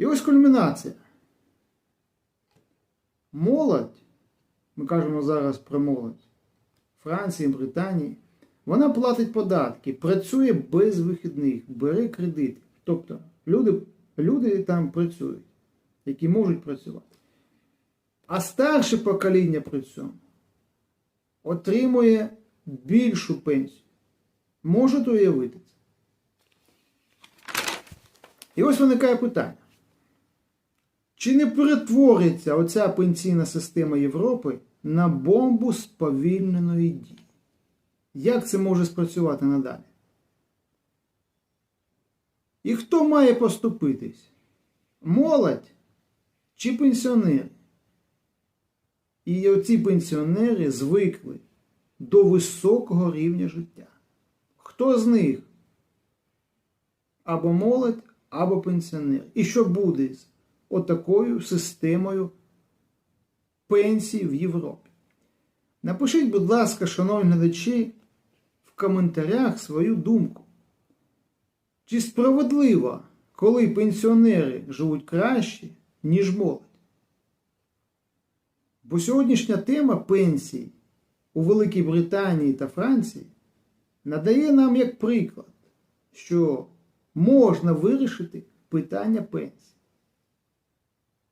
І ось кульмінація. Молодь, ми кажемо зараз про молодь Франції, Британії, вона платить податки, працює без вихідних, бере кредити. Тобто люди, люди там працюють, які можуть працювати. А старше покоління при цьому отримує більшу пенсію. Можете уявити це? І ось виникає питання. Чи не перетвориться оця пенсійна система Європи на бомбу сповільненої дії? Як це може спрацювати надалі? І хто має поступитись? Молодь чи пенсіонери? І оці пенсіонери звикли до високого рівня життя. Хто з них? Або молодь, або пенсіонер. І що буде з отакою системою пенсій в Європі? Напишіть, будь ласка, шановні глядачі, в коментарях свою думку. Чи справедливо, коли пенсіонери живуть краще, ніж молодь? Бо сьогоднішня тема пенсій у Великій Британії та Франції надає нам як приклад, що можна вирішити питання пенсії.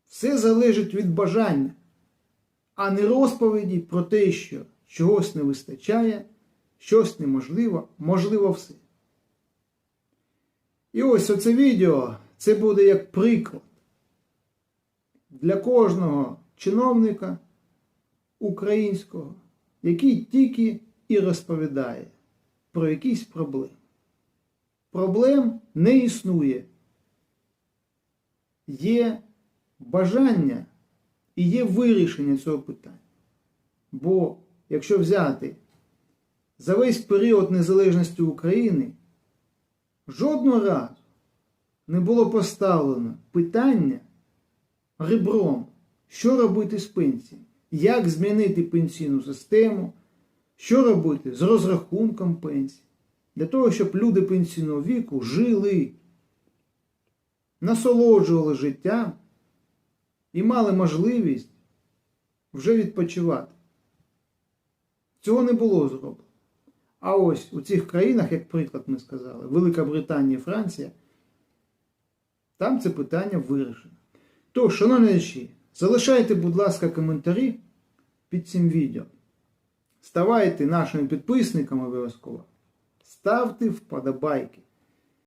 Все залежить від бажання, а не розповіді про те, що чогось не вистачає, щось неможливо, можливо все. І ось оце відео це буде як приклад для кожного чиновника українського, який тільки і розповідає про якісь проблеми. Проблем не існує. Є бажання і є вирішення цього питання. Бо якщо взяти за весь період незалежності України, жодного разу не було поставлено питання ребром, що робити з пенсією, як змінити пенсійну систему, що робити з розрахунком пенсії, для того, щоб люди пенсійного віку жили, насолоджували життям і мали можливість вже відпочивати. Цього не було зроблено. А ось у цих країнах, як приклад ми сказали, Велика Британія, Франція, там це питання вирішено. Тож, шановні глядачі, залишайте, будь ласка, коментарі під цим відео. Ставайте нашими підписниками обов'язково. Ставте вподобайки.